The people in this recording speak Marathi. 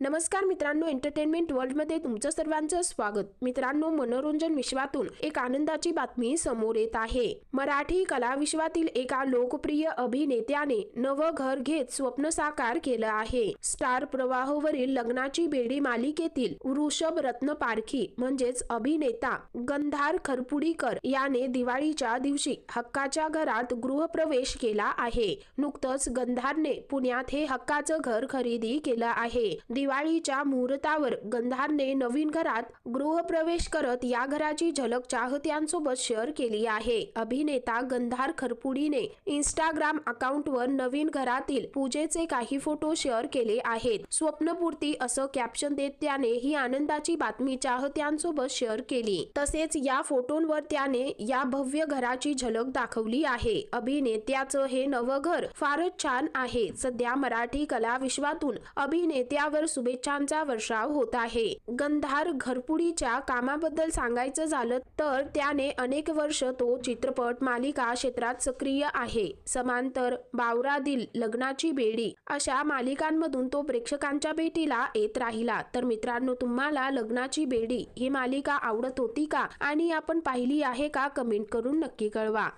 नमस्कार मित्रांनो एंटरटेनमेंट वर्ल्डमध्ये तुमचं सर्वांचं स्वागत. मित्रांनो मनोरंजन विश्वातून एक आनंदाची बातमी समोर येत आहे. मराठी कला विश्वातील एका लोकप्रिय अभिनेत्याने नवं घर घेत स्वप्न साकार केलं आहे. स्टार प्रवाहवरील लग्नाची बेडी मालिकेतील वृषभ रत्न पारखी म्हणजेच अभिनेता गंधार खरपुडीकर याने दिवाळीच्या दिवशी हक्काच्या घरात गृहप्रवेश केला आहे. नुकतंच गंधारने पुण्यात हे हक्काचं घर खरेदी केलं आहे. दिवाळीच्या मुहूर्तावर गंधारने नवीन घरात गृहप्रवेश करत या घराची झलक चाहत्यांसोबत शेअर केली आहे. अभिनेता गंधार खरपुडीने इंस्टाग्राम अकाउंटवर नवीन घरातील पूजेचे काही फोटो शेअर केले आहेत. स्वप्नपूर्ती असं कॅप्शन देत त्याने ही आनंदाची बातमी चाहत्यांसोबत शेअर केली. तसेच या फोटोंवर त्याने या भव्य घराची झलक दाखवली आहे. अभिनेत्याचं हे नवं घर फारच छान आहे. सध्या मराठी कला विश्वातून अभिनेत्यावर शुभेच्छांचा वर्षाव होत आहे. गंधार घरपुडीच्या कामाबद्दल सांगायचं झालं तर त्याने अनेक वर्ष तो चित्रपट मालिका क्षेत्रात सक्रिय आहे. समांतर बावरादिल लग्नाची बेडी अशा मालिकांमधून तो प्रेक्षकांच्या भेटीला येत राहिला. तर मित्रांनो तुम्हाला लग्नाची बेडी ही मालिका आवडत होती का? आणि आपण पाहिली आहे का? कमेंट करून नक्की कळवा.